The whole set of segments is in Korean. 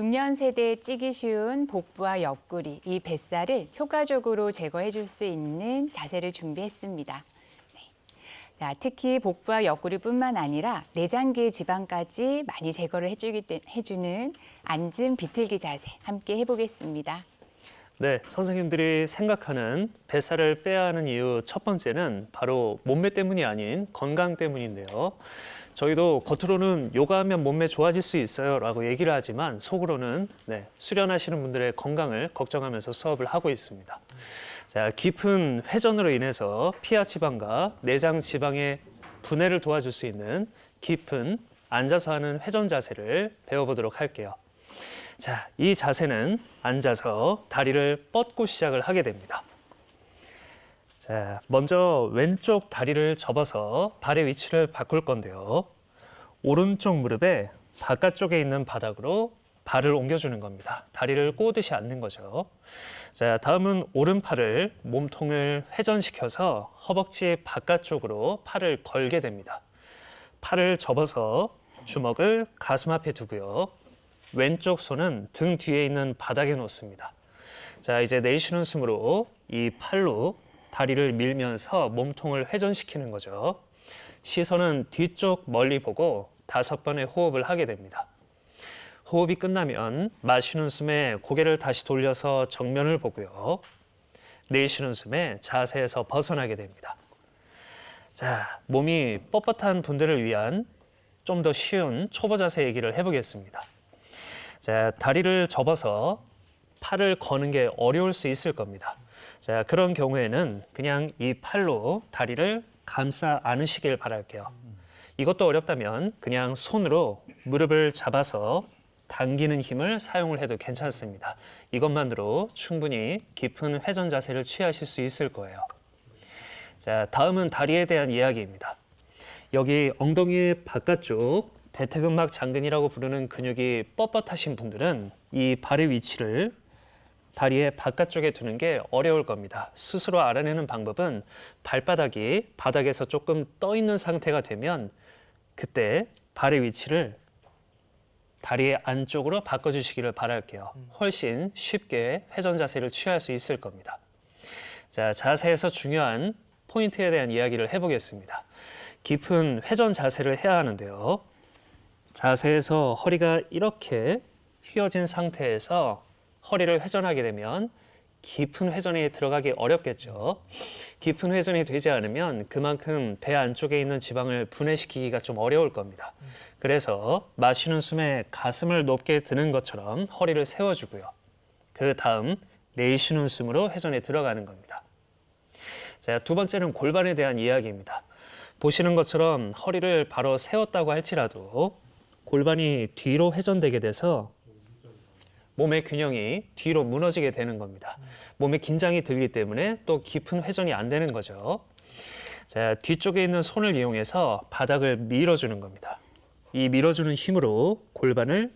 중년 세대에 찌기 쉬운 복부와 옆구리, 이 뱃살을 효과적으로 제거해 줄 수 있는 자세를 준비했습니다. 네. 자, 특히 복부와 옆구리뿐만 아니라 내장계 지방까지 많이 제거를 해주기, 때- 해주는 앉은 비틀기 자세 함께 해보겠습니다. 네, 선생님들이 생각하는 뱃살을 빼야 하는 이유 첫 번째는 바로 몸매 때문이 아닌 건강 때문인데요. 저희도 겉으로는 요가하면 몸매 좋아질 수 있어요 라고 얘기를 하지만 속으로는 네, 수련하시는 분들의 건강을 걱정하면서 수업을 하고 있습니다. 자, 깊은 회전으로 인해서 피하 지방과 내장 지방의 분해를 도와줄 수 있는 깊은 앉아서 하는 회전 자세를 배워보도록 할게요. 자, 이 자세는 앉아서 다리를 뻗고 시작을 하게 됩니다. 자, 먼저 왼쪽 다리를 접어서 발의 위치를 바꿀 건데요. 오른쪽 무릎에 바깥쪽에 있는 바닥으로 발을 옮겨주는 겁니다. 다리를 꼬듯이 앉는 거죠. 자, 다음은 오른팔을 몸통을 회전시켜서 허벅지 바깥쪽으로 팔을 걸게 됩니다. 팔을 접어서 주먹을 가슴 앞에 두고요. 왼쪽 손은 등 뒤에 있는 바닥에 놓습니다. 자, 이제 내쉬는 숨으로 이 팔로 다리를 밀면서 몸통을 회전시키는 거죠. 시선은 뒤쪽 멀리 보고 다섯 번의 호흡을 하게 됩니다. 호흡이 끝나면 마시는 숨에 고개를 다시 돌려서 정면을 보고요. 내쉬는 숨에 자세에서 벗어나게 됩니다. 자, 몸이 뻣뻣한 분들을 위한 좀 더 쉬운 초보 자세 얘기를 해보겠습니다. 자, 다리를 접어서 팔을 거는 게 어려울 수 있을 겁니다. 자, 그런 경우에는 그냥 이 팔로 다리를 감싸 안으시길 바랄게요. 이것도 어렵다면 그냥 손으로 무릎을 잡아서 당기는 힘을 사용을 해도 괜찮습니다. 이것만으로 충분히 깊은 회전 자세를 취하실 수 있을 거예요. 자, 다음은 다리에 대한 이야기입니다. 여기 엉덩이의 바깥쪽 대퇴근막 장근이라고 부르는 근육이 뻣뻣하신 분들은 이 발의 위치를 다리의 바깥쪽에 두는 게 어려울 겁니다. 스스로 알아내는 방법은 발바닥이 바닥에서 조금 떠 있는 상태가 되면 그때 발의 위치를 다리의 안쪽으로 바꿔주시기를 바랄게요. 훨씬 쉽게 회전 자세를 취할 수 있을 겁니다. 자, 자세에서 중요한 포인트에 대한 이야기를 해보겠습니다. 깊은 회전 자세를 해야 하는데요. 자세에서 허리가 이렇게 휘어진 상태에서 허리를 회전하게 되면 깊은 회전이 들어가기 어렵겠죠. 깊은 회전이 되지 않으면 그만큼 배 안쪽에 있는 지방을 분해시키기가 좀 어려울 겁니다. 그래서 마시는 숨에 가슴을 높게 드는 것처럼 허리를 세워주고요. 그 다음 내쉬는 숨으로 회전에 들어가는 겁니다. 자, 두 번째는 골반에 대한 이야기입니다. 보시는 것처럼 허리를 바로 세웠다고 할지라도 골반이 뒤로 회전되게 돼서 몸의 균형이 뒤로 무너지게 되는 겁니다. 몸에 긴장이 들기 때문에 또 깊은 회전이 안 되는 거죠. 자, 뒤쪽에 있는 손을 이용해서 바닥을 밀어주는 겁니다. 이 밀어주는 힘으로 골반을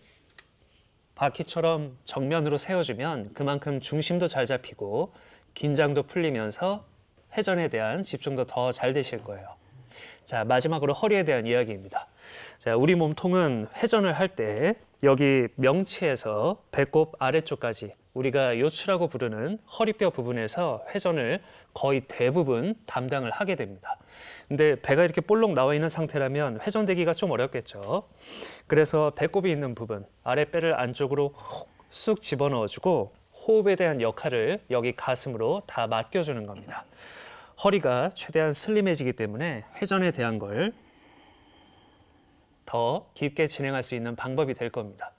바퀴처럼 정면으로 세워주면 그만큼 중심도 잘 잡히고 긴장도 풀리면서 회전에 대한 집중도 더 잘 되실 거예요. 자, 마지막으로 허리에 대한 이야기입니다. 자, 우리 몸통은 회전을 할 때 여기 명치에서 배꼽 아래쪽까지 우리가 요추라고 부르는 허리뼈 부분에서 회전을 거의 대부분 담당을 하게 됩니다. 근데 배가 이렇게 볼록 나와 있는 상태라면 회전되기가 좀 어렵겠죠. 그래서 배꼽이 있는 부분, 아랫배를 안쪽으로 쑥 집어넣어주고 호흡에 대한 역할을 여기 가슴으로 다 맡겨주는 겁니다. 허리가 최대한 슬림해지기 때문에 회전에 대한 걸 더 깊게 진행할 수 있는 방법이 될 겁니다.